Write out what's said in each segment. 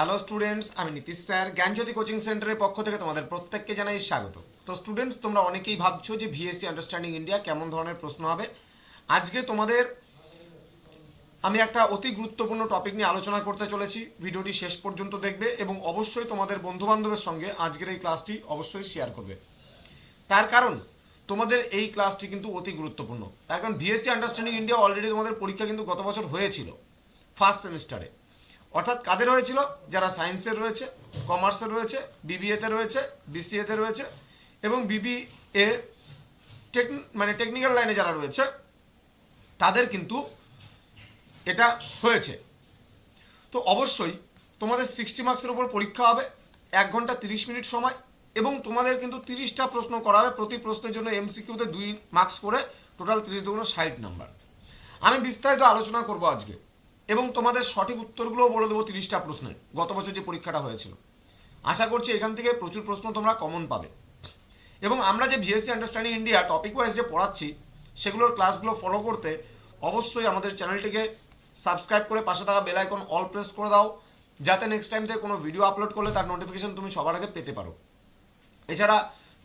Hello students আমি Nitish sir জ্ঞানজ্যোতি coaching সেন্টারের পক্ষ থেকে তোমাদের প্রত্যেককে জানাই স্বাগত। তো স্টুডেন্টস তোমরা অনেকেই ভাবছ যে ভিএসসি আন্ডারস্ট্যান্ডিং ইন্ডিয়া কেমন ধরনের প্রশ্ন হবে? আজকে তোমাদের আমি একটা অতি গুরুত্বপূর্ণ টপিক নিয়ে আলোচনা করতে চলেছি। ভিডিওটি শেষ পর্যন্ত দেখবে এবং অবশ্যই তোমাদের বন্ধুবান্ধবের সঙ্গে আজকের এই ক্লাসটি অবশ্যই শেয়ার করবে। তার কারণ, তোমাদের এই ক্লাসটি কিন্তু অতি গুরুত্বপূর্ণ। তার কারণ ভিএসসি আন্ডারস্ট্যান্ডিং ইন্ডিয়া অলরেডি তোমাদের পরীক্ষা কিন্তু গত বছর হয়েছিল ফার্স্ট সেমিস্টারে অর্থাৎ কাদের হয়েছিল? যারা সায়েন্সের রয়েছে, কমার্সের রয়েছে বিবিএতে রয়েছে বিসিএতে রয়েছে এবং বিবিএ টেক মানে টেকনিক্যাল লাইনে যারা রয়েছে, তাদের কিন্তু এটা হয়েছে। তো অবশ্যই তোমাদের সিক্সটি মার্কসের উপর পরীক্ষা হবে, এক ঘণ্টা তিরিশ মিনিট সময় এবং তোমাদের কিন্তু তিরিশটা প্রশ্ন করা হবে প্রতি প্রশ্নের জন্য এমসিকিউতে দুই মার্কস করে টোটাল তিরিশ দুগুণ ষাট নাম্বার আমি বিস্তারিত আলোচনা করব আজকে। এবং তোমাদের সঠিক উত্তরগুলোও বলে দেবো তিরিশটা প্রশ্নের। গত বছর যে পরীক্ষাটা হয়েছিল। আশা করছি এখান থেকে প্রচুর প্রশ্ন তোমরা কমন পাবে। এবং আমরা যে VSC understanding India topic wise যে পড়াচ্ছি, সেগুলোর ক্লাসগুলো ফলো করতে অবশ্যই আমাদের চ্যানেলটিকে সাবস্ক্রাইব করে পাশে থাকা বেল আইকন অল প্রেস করে দাও, যাতে নেক্সট টাইম থেকে কোনো ভিডিও আপলোড করলে তার নোটিফিকেশন তুমি সবার আগে পেতে পারো। এছাড়া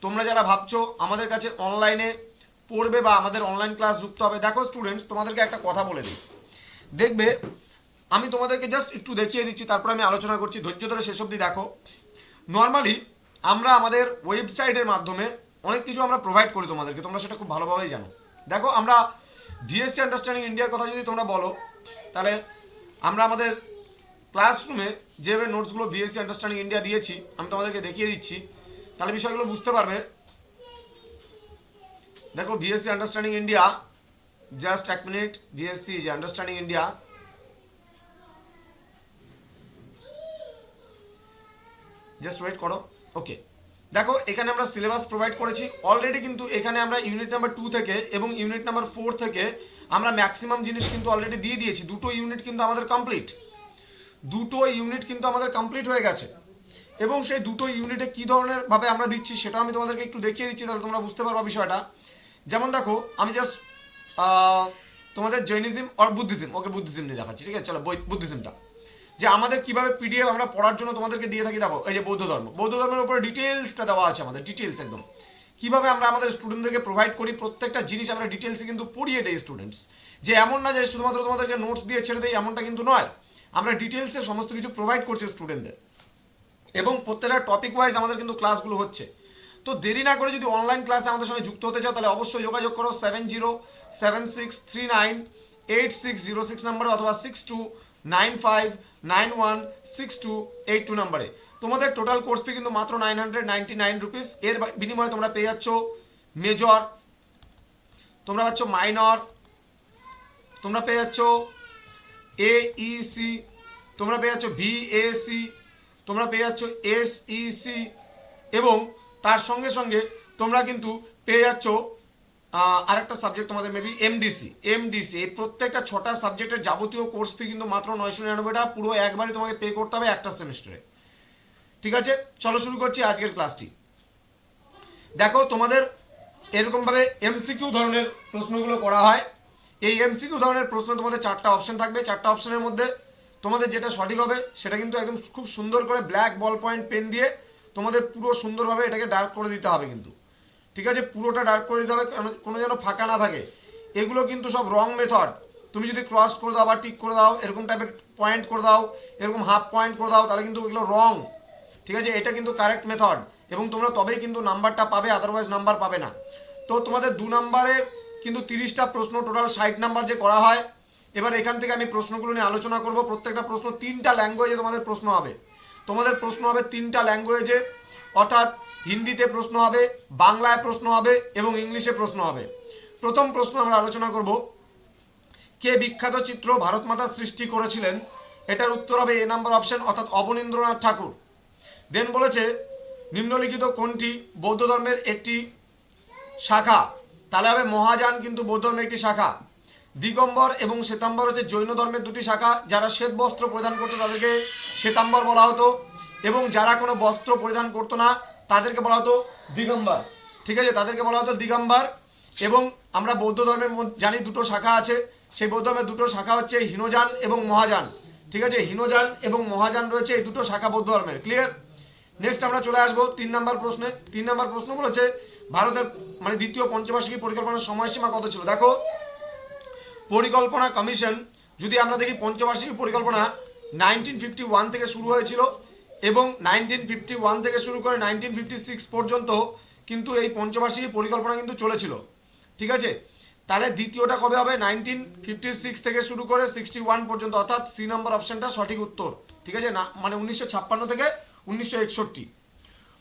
তোমরা যারা ভাবছ আমাদের কাছে অনলাইনে পড়বে বা আমাদের অনলাইন ক্লাস যুক্ত হবে, দেখো স্টুডেন্টস তোমাদেরকে একটা কথা বলে দিই। দেখবে, আমি তোমাদেরকে জাস্ট একটু দেখিয়ে দিচ্ছি, তারপর আমি আলোচনা করছি, ধৈর্য ধরে শেষ অবধি দেখো। নর্মালি আমরা আমাদের ওয়েবসাইটের মাধ্যমে অনেক কিছু আমরা প্রোভাইড করি তোমাদেরকে, তোমরা সেটা খুব ভালোভাবেই জানো। দেখো, আমরা ডিএসসি আন্ডারস্ট্যান্ডিং ইন্ডিয়ার কথা যদি তোমরা বলো, তাহলে আমরা আমাদের ক্লাসরুমে যেভাবে নোটসগুলো ভিএসসি আন্ডারস্ট্যান্ডিং ইন্ডিয়া দিয়েছি, আমি তোমাদেরকে দেখিয়ে দিচ্ছি। তাহলে বিষয়গুলো বুঝতে পারবে। দেখো ভিএসসি আন্ডারস্ট্যান্ডিং ইন্ডিয়া জাস্ট এক মিনিট ভিএসসি যে আন্ডারস্ট্যান্ডিং ইন্ডিয়া জাস্ট ওয়েট করো ওকে দেখো, এখানে আমরা সিলেবাস প্রোভাইড করেছি। অলরেডি কিন্তু এখানে আমরা ইউনিট নাম্বার টু থেকে এবং ইউনিট নাম্বার ফোর থেকে আমরা ম্যাক্সিমাম জিনিস কিন্তু অলরেডি দিয়ে দিয়েছি। দুটো ইউনিট কিন্তু আমাদের কমপ্লিট দুটো ইউনিট কিন্তু আমাদের কমপ্লিট হয়ে গেছে। এবং সেই দুটো ইউনিটে কী ধরনের ভাবে আমরা দিচ্ছি সেটা আমি তোমাদেরকে একটু দেখিয়ে দিচ্ছি, তাহলে তোমরা বুঝতে পারবা বিষয়টা। যেমন দেখো, আমি জাস্ট তোমাদের জৈনিজম আর বুদ্ধিজম? ওকে বুদ্ধিজম নিয়ে দেখাচ্ছি, ঠিক আছে? চলো বুদ্ধিজমটা। যে আমাদের কীভাবে পিডিএফ আমরা পড়ার জন্য তোমাদেরকে দিয়ে থাকি, দেখো, এই যে বৌদ্ধ ধর্ম। বৌদ্ধ ধর্মের উপরে ডিটেলসটা দেওয়া আছে আমাদের ডিটেলস একদম। কীভাবে আমরা আমাদের স্টুডেন্টদেরকে প্রোভাইড করি, প্রত্যেকটা জিনিস আমরা ডিটেলসে কিন্তু পড়িয়ে দেই স্টুডেন্টস যে এমন না যে শুধুমাত্র তোমাদেরকে নোটস দিয়ে ছেড়ে দেই, এমনটা কিন্তু নয়। আমরা ডিটেলসে সমস্ত কিছু প্রোভাইড করছি স্টুডেন্টদের এবং প্রত্যেকটা টপিক ওয়াইজ আমাদের কিন্তু ক্লাসগুলো হচ্ছে। তো দেরি না করে যদি অনলাইন ক্লাসে আমাদের সঙ্গে যুক্ত হতে চাও, তাহলে অবশ্যই যোগাযোগ করো seven zero seven six three nine eight six zero six নাম্বারে অথবা six two nine five nine one six two eight two নাম্বারে তোমাদের টোটাল কোর্স ফি কিন্তু মাত্র nine hundred ninety nine rupees এর বিনিময়ে তোমরা পেয়ে যাচ্ছ মেজর তোমরা পাচ্ছ মাইনর তোমরা পেয়ে যাচ্ছ এ সি তোমরা পেয়ে যাচ্ছ ভিএসি তোমরা পেয়ে যাচ্ছ এসইসি এবং তার সঙ্গে সঙ্গে তোমরা কিন্তু পেয়ে যাচ্ছ আরেকটা সাবজেক্ট তোমাদের মেবি এমডিসি এমডিসি এই প্রত্যেকটা ছটা সাবজেক্টের যাবতীয় কোর্স ফি কিন্তু মাত্র নয়শো নিরানব্বই টাকা পুরো একবারই তোমাকে পে করতে হবে একটা সেমিস্টারে ঠিক আছে? চলো শুরু করছি আজকের ক্লাসটি দেখো, তোমাদের এরকমভাবে এমসিকিউ ধরনের প্রশ্নগুলো করা হয়। এই এমসিকিউ ধরনের প্রশ্ন তোমাদের চারটা অপশন থাকবে। চারটা অপশনের মধ্যে তোমাদের যেটা সঠিক হবে, সেটা কিন্তু একদম খুব সুন্দর করে ব্ল্যাক বল পয়েন্ট পেন দিয়ে তোমাদের পুরো সুন্দরভাবে এটাকে ডার্ক করে দিতে হবে কিন্তু। ঠিক আছে? পুরোটা ডার্ক করে দিতে হবে কোনো যেন ফাঁকা না থাকে। এগুলো কিন্তু সব রং মেথড তুমি যদি ক্রস করে দাও বা টিক করে দাও, এরকম টাইপের পয়েন্ট করে দাও, এরকম হাফ পয়েন্ট করে দাও, তাহলে কিন্তু এগুলো রং ঠিক আছে? এটা কিন্তু কারেক্ট মেথড এবং তোমরা তবেই কিন্তু নাম্বারটা পাবে আদারওয়াইজ নাম্বার পাবে না। তো তোমাদের দু নাম্বারের কিন্তু তিরিশটা প্রশ্ন টোটাল ষাট নাম্বার যে করা হয়, এবার এখান থেকে আমি প্রশ্নগুলো নিয়ে আলোচনা করব। প্রত্যেকটা প্রশ্ন তিনটা ল্যাঙ্গুয়েজে তোমাদের প্রশ্ন হবে। তোমাদের প্রশ্ন হবে তিনটা ল্যাঙ্গুয়েজে অর্থাৎ হিন্দিতে প্রশ্ন হবে, বাংলায় প্রশ্ন হবে এবং ইংলিশে প্রশ্ন হবে। প্রথম প্রশ্ন আমরা আলোচনা করব, কে বিখ্যাত চিত্র ভারত মাতা সৃষ্টি করেছিলেন? এটার উত্তর হবে এ নাম্বার অপশন অর্থাৎ অবনীন্দ্রনাথ ঠাকুর। দেন বলেছে, নিম্নলিখিত কোনটি বৌদ্ধ ধর্মের একটি শাখা? তাহলে হবে মহাযান, কিন্তু বৌদ্ধ ধর্মের একটি শাখা। দিগম্বর এবং শ্বেতাম্বর হচ্ছে জৈন ধর্মের দুটি শাখা। যারা শ্বেত বস্ত্র পরিধান করতো তাদেরকে শ্বেতাম্বর বলা হতো এবং যারা কোনো বস্ত্র পরিধান করতো না, তাদেরকে বলা হতো দিগম্বর। ঠিক আছে? তাদেরকে বলা হতো দিগম্বর এবং আমরা বৌদ্ধ ধর্মের জানি দুটো শাখা আছে। সেই বৌদ্ধ ধর্মের দুটো শাখা হচ্ছে হীনযান এবং মহাযান। ঠিক আছে? হীনযান এবং মহাযান রয়েছে এই দুটো শাখা বৌদ্ধ ধর্মের। ক্লিয়ার নেক্সট আমরা চলে আসব তিন নাম্বার প্রশ্নে। তিন নাম্বার প্রশ্ন বলেছে ভারতের মানে দ্বিতীয় পঞ্চবার্ষিকী পরিকল্পনার সময়সীমা কত ছিল? দেখো পরিকল্পনা কমিশন, যদি আমরা দেখি পঞ্চবার্ষিকী পরিকল্পনা নাইনটিন ফিফটি ওয়ান থেকে শুরু হয়েছিল এবং নাইনটিন ফিফটি ওয়ান থেকে শুরু করে নাইনটিন ফিফটি সিক্স পর্যন্ত কিন্তু এই পঞ্চবার্ষিকী পরিকল্পনা কিন্তু চলেছিল। ঠিক আছে? তাহলে দ্বিতীয়টা কবে হবে? নাইনটিন ফিফটি সিক্স থেকে শুরু করে সিক্সটি ওয়ান পর্যন্ত, অর্থাৎ সি নম্বর অপশনটা সঠিক উত্তর। ঠিক আছে? না মানে উনিশশো ছাপ্পান্ন থেকে উনিশশো একষট্টি।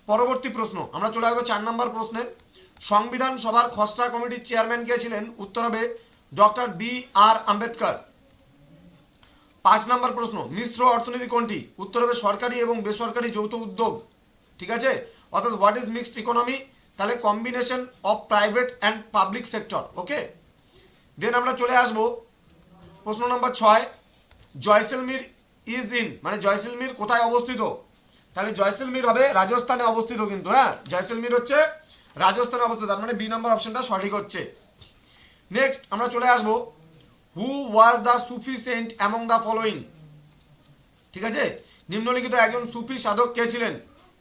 পরবর্তী প্রশ্ন, আমরা চলে আসব চার নম্বর প্রশ্নে। সংবিধান সভার খসড়া কমিটির চেয়ারম্যান কে ছিলেন? উত্তর হবে ডক্টর বি আর আম্বেদকর। পাঁচ নম্বর প্রশ্ন, মিশ্র অর্থনীতি কোনটি? উত্তর হবে সরকারি এবং বেসরকারি যৌথ উদ্যোগ। ঠিক আছে? অর্থাৎ হোয়াট ইজ মিক্সড ইকোনমি তাহলে combination of private and public sector okay then আমরা চলে আসব প্রশ্ন নম্বর ছয়, জয়সলমীর ইজ ইন মানে জয়সলমীর কোথায় অবস্থিত? তাহলে জয়সলমীর হবে রাজস্থানে অবস্থিত কিন্তু হ্যাঁ? জয়সলমীর হচ্ছে রাজস্থানে অবস্থিত, তার মানে বি নম্বর অপশনটা সঠিক হচ্ছে। নেক্সট আমরা চলে আসব who was the Sufi saint among the following ঠিক আছে? নিম্নলিখিত একজন সুফি সাধক কে ছিলেন?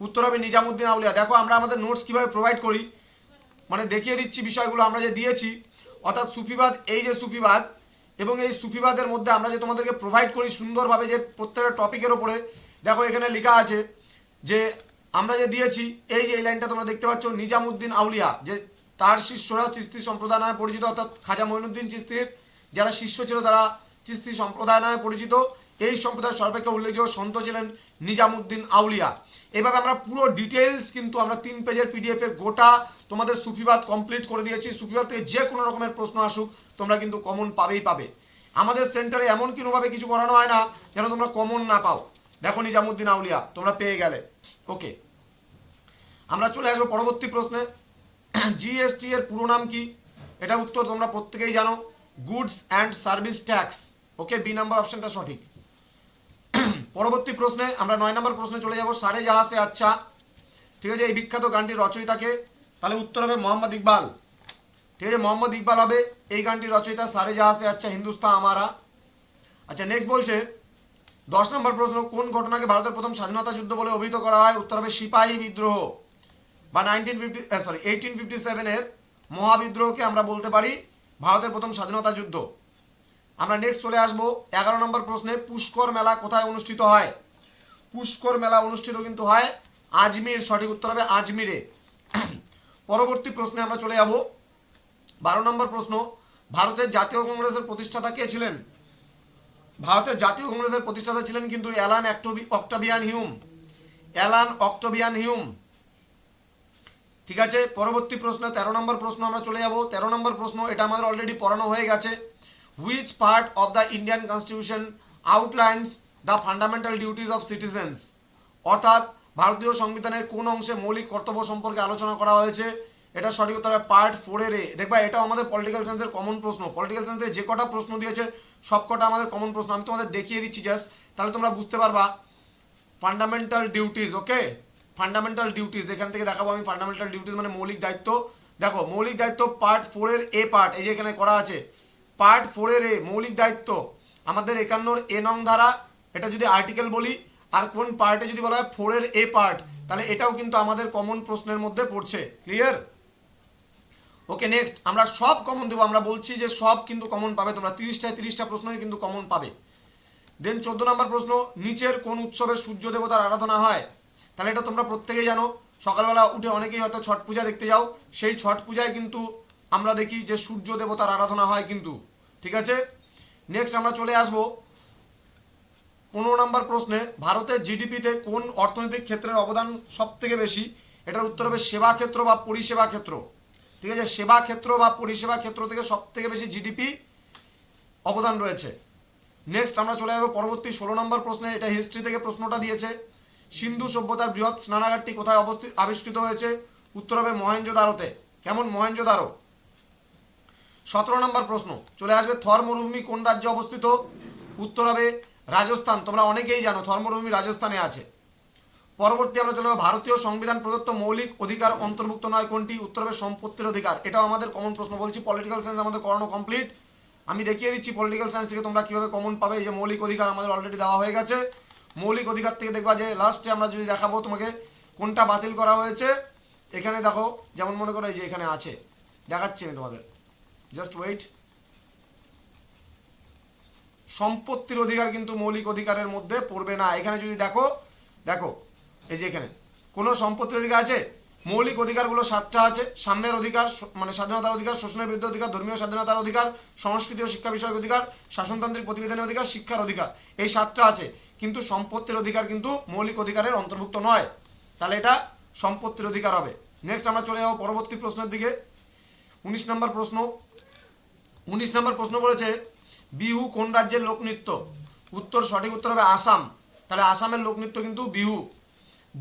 উত্তর হবে নিজামুদ্দিন আউলিয়া। দেখো, আমরা আমাদের নোটস কীভাবে প্রোভাইড করি? মানে দেখিয়ে দিচ্ছি বিষয়গুলো আমরা যে দিয়েছি। অর্থাৎ সুফিবাদ, এই যে সুফিবাদ, এবং এই সুফিবাদের মধ্যে আমরা যে তোমাদেরকে প্রোভাইড করি সুন্দরভাবে যে প্রত্যেকটা টপিকের ওপরে দেখো এখানে লেখা আছে যে আমরা যে দিয়েছি, এই যে এই লাইনটা তোমরা দেখতে পাচ্ছ, নিজামুদ্দিন আউলিয়া, যে তার শিষ্যরা চিস্তি সম্প্রদায় নামে পরিচিত, অর্থাৎ খাজা মঈনুদ্দিন চিস্তির যারা শিষ্য ছিল তারা চিস্তি সম্প্রদায় নামে পরিচিত। এই সম্প্রদায়ের সর্বাপেক্ষা উল্লেখযোগ্য সন্ত ছিলেন নিজামুদ্দিন আউলিয়া। এভাবে আমরা পুরো ডিটেলস কিন্তু আমরা তিন পেজের পিডিএফে গোটা তোমাদের সুফিবাদ কমপ্লিট করে দিয়েছি। সুফিবাদ থেকে যে কোনো রকমের প্রশ্ন আসুক, তোমরা কিন্তু কমন পাবেই পাবে। আমাদের সেন্টারে এমন কোনোভাবে কিছু করানো হয় না, যেন তোমরা কমন না পাও। দেখো নিজামুদ্দিন আউলিয়া, তোমরা পেয়ে গেলে। ওকে আমরা চলে আসব পরবর্তী প্রশ্নে। জিএসটি এর পুরো নাম কি? এটা উত্তর তোমরা প্রত্যেকেই জানো। Goods and service tax okay B number অপশনটা সঠিক। পরবর্তী প্রশ্নে আমরা নয় নম্বর প্রশ্নে চলে যাব। সারে জাহাসে আচ্ছা। ঠিক আছে, এই বিখ্যাত গানটির রচয়িতাকে। তাহলে উত্তর হবে মোহাম্মদ ইকবাল। ঠিক আছে, মোহাম্মদ ইকবাল হবে এই গানটির রচয়িতা সারে জাহাসে আচ্ছা হিন্দুস্তান আমারা। আচ্ছা নেক্সট বলছে, দশ নম্বর প্রশ্ন, কোন ঘটনাকে ভারতের প্রথম স্বাধীনতা যুদ্ধ বলে অভিহিত করা হয়? উত্তর হবে, সিপাহী বিদ্রোহ। বা nineteen fifty sorry eighteen fifty সেভেনের মহাবিদ্রোহকে আমরা বলতে পারি ভারতের প্রথম স্বাধীনতা যুদ্ধ। আমরা নেক্সট চলে আসব এগারো নম্বর প্রশ্নে, পুষ্কর মেলা কোথায় অনুষ্ঠিত হয়? পুষ্কর মেলা অনুষ্ঠিত কিন্তু হয় আজমির, সঠিক উত্তর হবে আজমিরে। পরবর্তী প্রশ্নে আমরা চলে যাব। বারো নম্বর প্রশ্ন, ভারতের জাতীয় কংগ্রেসের প্রতিষ্ঠাতা কে ছিলেন? ভারতের জাতীয় কংগ্রেসের প্রতিষ্ঠাতা ছিলেন কিন্তু Alan Octavian Hume. Alan Octavian Hume. ঠিক আছে? পরবর্তী প্রশ্ন, তেরো নম্বর প্রশ্ন আমরা চলে যাব। তেরো নম্বর প্রশ্ন, এটা আমাদের অলরেডি পড়ানো হয়ে গেছে। Which part of the Indian constitution outlines the fundamental duties of citizens অর্থাৎ, ভারতীয় সংবিধানের কোন অংশে মৌলিক কর্তব্য সম্পর্কে আলোচনা করা হয়েছে? এটা সঠিক উত্তর পার্ট ফোরের এ। দেখবা, এটাও আমাদের পলিটিক্যাল সায়েন্সের কমন প্রশ্ন। পলিটিক্যাল সায়েন্সে যে কটা প্রশ্ন দিয়েছে, সব কটা আমাদের কমন প্রশ্ন। আমি তোমাদের দেখিয়ে দিচ্ছি জাস্ট তাহলে তোমরা বুঝতে পারবা। Fundamental duties okay fundamental duties এখান থেকে দেখাবো আমি ফান্ডামেন্টাল ডিউটিস মানে মৌলিক দায়িত্ব। দেখো, মৌলিক দায়িত্ব পার্ট ফোরের এ পার্ট এই যে এখানে করা আছে। পার্ট ফোরের এ মৌলিক দায়িত্ব। আমাদের একান্নর এ নং ধারা, এটা যদি আর্টিকেল বলি, আর কোন পার্টে যদি বলা হয় ফোরের এ পার্ট তাহলে এটাও কিন্তু আমাদের কমন প্রশ্নের মধ্যে পড়ছে। ক্লিয়ার ওকে নেক্সট আমরা সব কমন দেবো। আমরা বলছি যে সব কিন্তু কমন পাবে। তোমরা তিরিশটায় তিরিশটা প্রশ্নই কিন্তু কমন পাবে। দেন চোদ্দ নম্বর প্রশ্ন, নিচের কোন উৎসবে সূর্য দেবতার আরাধনা হয়? তাহলে এটা তোমরা প্রত্যেকেই জানো। সকালবেলা উঠে অনেকেই হয়তো ছট পূজা দেখতে যাও। সেই ছট পূজায় কিন্তু আমরা দেখি যে সূর্য দেবতার আরাধনা হয় কিন্তু। ঠিক আছে? নেক্সট আমরা চলে আসব পনেরো নম্বর প্রশ্নে, ভারতের জিডিপিতে কোন অর্থনৈতিক ক্ষেত্রের অবদান সব থেকে বেশি? এটার উত্তর হবে সেবা ক্ষেত্র বা পরিষেবা ক্ষেত্র। ঠিক আছে? সেবা ক্ষেত্র বা পরিষেবা ক্ষেত্র থেকে সব থেকে বেশি জিডিপি অবদান রয়েছে। নেক্সট আমরা চলে যাব পরবর্তী ষোলো নম্বর প্রশ্নে, এটা হিস্ট্রি থেকে প্রশ্নটা দিয়েছে। সিন্ধু সভ্যতার বৃহৎ স্নানাগারটি কোথায় অবস্থিত আবিষ্কৃত হয়েছে? উত্তর হবে মহেঞ্জোদারোতে কেমন মহেঞ্জোদারো সতেরো নম্বর প্রশ্ন। চলে আসবে থর মরুভূমি কোন রাজ্যে অবস্থিত? উত্তর হবে রাজস্থান। তোমরা অনেকেই জানো থর মরুভূমি রাজস্থানে আছে। পরবর্তী আমরা চলে ভারতীয় সংবিধান প্রদত্ত মৌলিক অধিকার অন্তর্ভুক্ত নয় কোনটি? উত্তর হবে সম্পত্তির অধিকার। এটাও আমাদের কমন প্রশ্ন। বলছি পলিটিক্যাল সায়েন্স আমাদের করানো কমপ্লিট আমি দেখিয়ে দিচ্ছি পলিটিক্যাল সায়েন্স থেকে তোমরা কীভাবে কমন পাবে। এই যে মৌলিক অধিকার আমাদের অলরেডি দেওয়া হয়ে গেছে। মৌলিক অধিকার থেকে দেখবা যে লাস্টে আমরা যদি দেখাবো তোমাকে কোনটা বাতিল করা হয়েছে, এখানে দেখো, যেমন মনে করো এই যে এখানে আছে। দেখাচ্ছি আমি তোমাদের। জাস্ট ওয়েট সম্পত্তির অধিকার কিন্তু মৌলিক অধিকারের মধ্যে পড়বে না। এখানে যদি দেখো দেখো, এই যে এখানে। কোনো সম্পত্তির অধিকার আছে? মৌলিক অধিকারগুলো সাতটা আছে। সাম্যের অধিকার মানে স্বাধীনতার অধিকার, শোষণের বিরুদ্ধে অধিকার, ধর্মীয় স্বাধীনতার অধিকার, সংস্কৃতি ও শিক্ষা বিষয়ক অধিকার, শাসনতান্ত্রিক প্রতিবেদনের অধিকার, শিক্ষার অধিকার। এই সাতটা আছে। কিন্তু সম্পত্তির অধিকার কিন্তু মৌলিক অধিকারের অন্তর্ভুক্ত নয়। তাহলে এটা সম্পত্তির অধিকার হবে। নেক্সট আমরা চলে যাব পরবর্তী প্রশ্নের দিকে। উনিশ নম্বর প্রশ্ন। উনিশ নম্বর প্রশ্ন বলেছে, বিহু কোন রাজ্যের লোকনৃত্য? উত্তর সঠিক উত্তর হবে আসাম। তাহলে আসামের লোকনৃত্য কিন্তু বিহু।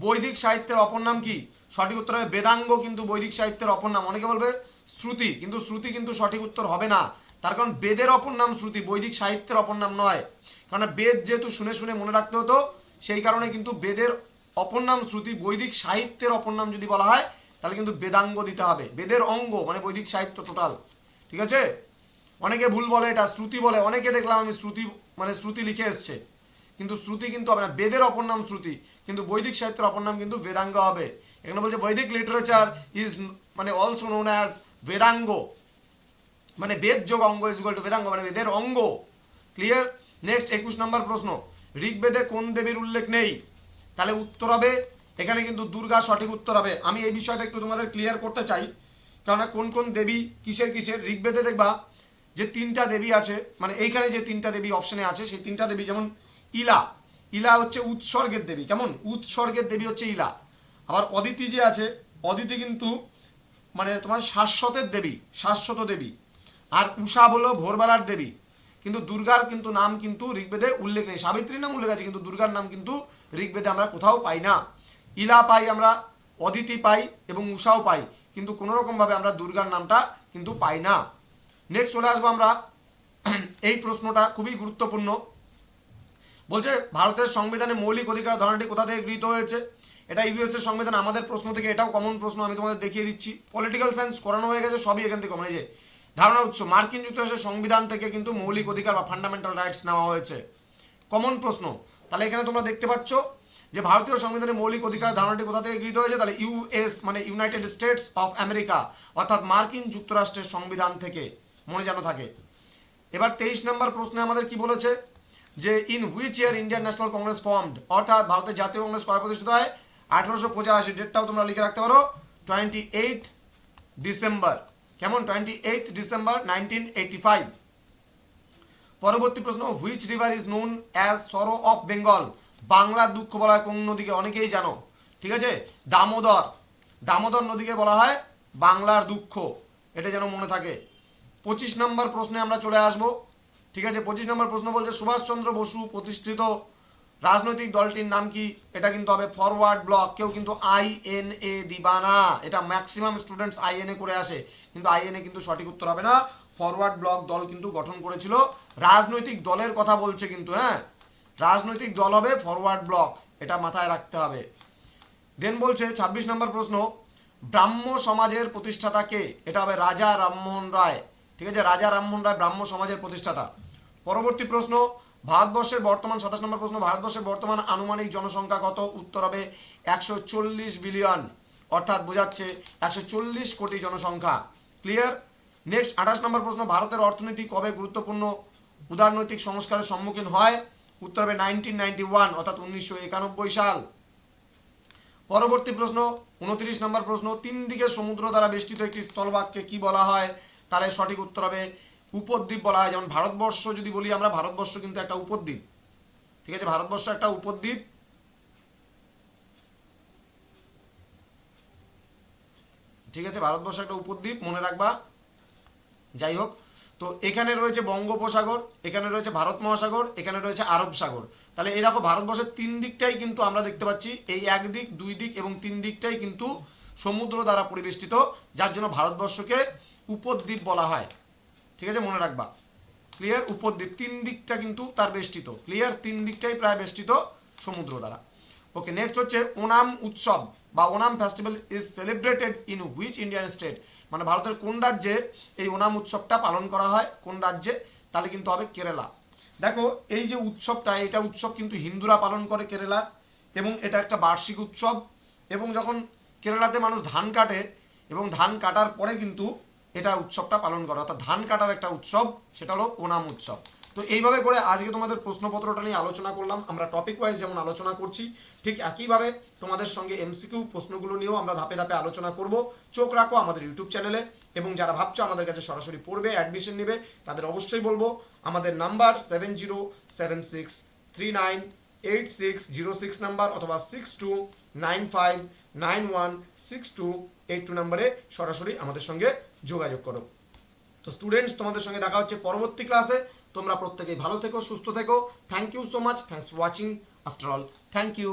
বৈদিক সাহিত্যের অপর নাম কি? সঠিক উত্তর হবে বেদাঙ্গ, কিন্তু বৈদিক সাহিত্যের অপর নাম। অনেকে বলবে শ্রুতি, কিন্তু শ্রুতি কিন্তু সঠিক উত্তর হবে না। তার কারণ বেদের অপর নাম শ্রুতি, বৈদিক সাহিত্যের অপর নাম নয়। কারণ বেদ যেহেতু শুনে শুনে মনে রাখতে হতো, সেই কারণে কিন্তু বেদের অপর নাম শ্রুতি, বৈদিক সাহিত্যের অপর নাম যদি বলা হয়, তাহলে কিন্তু বেদাঙ্গ দিতে হবে। বেদের অঙ্গ মানে বৈদিক সাহিত্য টোটাল ঠিক আছে? অনেকে ভুল বলে এটা, শ্রুতি বলে। অনেকে দেখলাম আমি শ্রুতি মানে শ্রুতি লিখে এসছে। কিন্তু শ্রুতি কিন্তু হবে না। বেদের অপর নাম শ্রুতি, কিন্তু বৈদিক সাহিত্যের অপর নাম কিন্তু বেদাঙ্গ হবে। এখানে বলছে বৈদিক লিটারেচার ইজ মানে অলসো নোন অ্যাজ বেদাঙ্গ মানে বেদ যোগ অঙ্গ ইজ টু বেদাঙ্গ মানে বেদের অঙ্গ। ক্লিয়ার নেক্সট একুশ নম্বর প্রশ্ন। ঋগ্বেদে কোন দেবীর উল্লেখ নেই? তাহলে উত্তর হবে, এখানে কিন্তু দুর্গা সঠিক উত্তর হবে। আমি এই বিষয়টা একটু তোমাদের ক্লিয়ার করতে চাই। কেননা কোন কোন দেবী, কিসের কিসের? ঋগ্বেদে দেখবা যে তিনটা দেবী আছে মানে এইখানে যে তিনটা দেবী অপশনে আছে, সেই তিনটা দেবী যেমন ইলা। ইলা হচ্ছে উৎসর্গের দেবী। কেমন? উৎসর্গের দেবী হচ্ছে ইলা। আবার অদিতি যে আছে, অদিতি কিন্তু মানে তোমার শাশ্বতের দেবী, শাশ্বত দেবী। আর উষা হলো ভোরবেলার দেবী। কিন্তু দুর্গার কিন্তু নাম কিন্তু ঋগ্বেদে উল্লেখ নেই। সাবিত্রীর নাম উল্লেখ আছে, কিন্তু দুর্গার নাম কিন্তু ঋগ্বেদে আমরা কোথাও পাই না। ইলা পাই আমরা, অদিতি পাই এবং উষাও পাই। কিন্তু কোনো রকমভাবে আমরা দুর্গার নামটা কিন্তু পাই না। নেক্সট চলে আসব আমরা। এই প্রশ্নটা খুবই গুরুত্বপূর্ণ। বলছে, ভারতের সংবিধানে মৌলিক অধিকার ধারণাটি কোথা থেকে গৃহীত হয়েছে? এটা ইউএস এর সংবিধান আমাদের প্রশ্ন থেকে এটাও কমন প্রশ্ন, আমি তোমাদের দেখিয়ে দিচ্ছি। পলিটিক্যাল সায়েন্স করানো হয়ে গেছে, সবই এখান থেকে কমন এই যে ধারণা উৎস, মার্কিন যুক্তরাষ্ট্রের সংবিধান থেকে কিন্তু মৌলিক অধিকার বা ফান্ডামেন্টাল রাইটস নেওয়া হয়েছে। কমন প্রশ্ন, তাহলে এখানে তোমরা দেখতে পাচ্ছ যে ভারতীয় সংবিধানের মৌলিক অধিকার ধারণাটি কোথা থেকে গৃহীত হয়েছে? তাহলে ইউএস মানে ইউনাইটেড স্টেটস অফ আমেরিকা অর্থাৎ মার্কিন যুক্তরাষ্ট্রের সংবিধান থেকে, মনে যেন থাকে। এবার তেইশ নম্বর প্রশ্নে আমাদের কি বলেছে? যে in which year Indian National Congress formed অর্থাৎ ভারতের জাতীয় কংগ্রেস কয় প্রতিষ্ঠিত হয়? আঠারোশো পঁচাশি ডেটটাও তোমরা লিখে রাখতে পারো। টোয়েন্টি এইট ডিসেম্বর কেমন? Twenty eight December nineteen eighty five পরবর্তী প্রশ্ন which river is known as sorrow of Bengal বাংলার দুঃখ বলা হয়, কোন নদীকে? অনেকেই জানো। ঠিক আছে? দামোদর। দামোদর নদীকে বলা হয় বাংলার দুঃখ। এটা যেন মনে থাকে। পঁচিশ নম্বর প্রশ্নে আমরা চলে আসব। ঠিক আছে? পঁচিশ নম্বর প্রশ্ন বলছে, সুভাষচন্দ্র বসু প্রতিষ্ঠিত রাজনৈতিক দলটির নাম কি? এটা কিন্তু হবে ফরওয়ার্ড ব্লক কেউ কিন্তু আই এন এ দিবা না এটা maximum students I N A করে আসে। কিন্তু আই এন এ কিন্তু সঠিক উত্তর হবে না। ফরওয়ার্ড ব্লক দল কিন্তু গঠন করেছিল। রাজনৈতিক দলের কথা বলছে কিন্তু হ্যাঁ? রাজনৈতিক দল হবে ফরওয়ার্ড ব্লক এটা মাথায় রাখতে হবে। দেন বলছে ২৬ নম্বর প্রশ্ন। ব্রাহ্ম সমাজের প্রতিষ্ঠাতা কে? এটা হবে রাজা রামমোহন রায়। ঠিক আছে? রাজা রামমোহন রায় ব্রাহ্ম সমাজের প্রতিষ্ঠাতা। পরবর্তী প্রশ্ন। ভারতবর্ষের বর্তমান সাতাশ নম্বর প্রশ্ন, ভারতবর্ষের বর্তমান আনুমানিক জনসংখ্যা কত? উত্তর হবে একশো চল্লিশ বিলিয়ন। অর্থাৎ বোঝাচ্ছে একশো চল্লিশ কোটি জনসংখ্যা। ক্লিয়ার নেক্সট আঠাশ নম্বর প্রশ্ন, ভারতের অর্থনীতি কবে গুরুত্বপূর্ণ উদারনৈতিক সংস্কারের সম্মুখীন হয়? উত্তর হবে নাইনটিন নাইনটি ওয়ান অর্থাৎ উনিশশো একানব্বই সাল। পরবর্তী প্রশ্ন, উনত্রিশ নম্বর প্রশ্ন, তিন দিকে সমুদ্র দ্বারা বেষ্টিত একটি স্থলভাগকে কি বলা হয়? তাহলে সঠিক উত্তর হবে উপদ্বীপ বলা হয়। যেমন ভারতবর্ষ যদি বলি আমরা, ভারতবর্ষ কিন্তু একটা উপদ্বীপ। ঠিক আছে? ভারতবর্ষ একটা উপদ্বীপ। ঠিক আছে? ভারতবর্ষ একটা উপদ্বীপ, মনে রাখবা। যাই হোক, তো এখানে রয়েছে বঙ্গোপসাগর, এখানে রয়েছে ভারত মহাসাগর, এখানে রয়েছে আরব সাগর। তাহলে এই দেখো, ভারতবর্ষের তিন দিকটাই কিন্তু আমরা দেখতে পাচ্ছি। এই এক দিক, দুই দিক এবং তিন দিকটাই কিন্তু সমুদ্র দ্বারা পরিবেষ্টিত, যার জন্য ভারতবর্ষকে উপদ্বীপ বলা হয়। ঠিক আছে? মনে রাখবা। ক্লিয়ার উপদ্বীপ তিন দিকটা কিন্তু তার বেষ্টিত। ক্লিয়ার তিন দিকটাই প্রায় বেষ্টিত সমুদ্র দ্বারা। ওকে নেক্সট হচ্ছে ওনাম উৎসব বা Onam festival is celebrated in which Indian state মানে ভারতের কোন রাজ্যে এই ওনাম উৎসবটা পালন করা হয়? কোন রাজ্যে? তাহলে কিন্তু হবে কেরালা। দেখো, এই যে উৎসবটা, এটা উৎসব কিন্তু হিন্দুরা পালন করে কেরালার এবং এটা একটা বার্ষিক উৎসব এবং যখন কেরালাতে মানুষ ধান কাটে এবং ধান কাটার পরে কিন্তু এটা উৎসবটা পালন করে, অর্থাৎ ধান কাটার একটা উৎসব, সেটা হলো ওনাম উৎসব। তো এইভাবে করে আজকে তোমাদের প্রশ্নপত্রটা নিয়ে আলোচনা করলাম। আমরা টপিক ওয়াইজ যেমন আলোচনা করছি, ঠিক একইভাবে তোমাদের সঙ্গে এমসিকিউ প্রশ্নগুলো নিয়েও আমরা ধাপে ধাপে আলোচনা করব। চোখ রাখো আমাদের ইউটিউব চ্যানেলে এবং যারা ভাবছ আমাদের কাছে সরাসরি পড়বে অ্যাডমিশন নেবে, তাদের অবশ্যই বলব, আমাদের number seven zero seven six three nine eight six zero six number অথবা six two nine five nine one six two eight two নাম্বারে সরাসরি আমাদের সঙ্গে যোগাযোগ করো। তো স্টুডেন্টস তোমাদের সঙ্গে দেখা হচ্ছে পরবর্তী ক্লাসে তোমরা প্রত্যেকেই ভালো থেকো, সুস্থ থেকো। Thank you so much thanks for watching after all thank you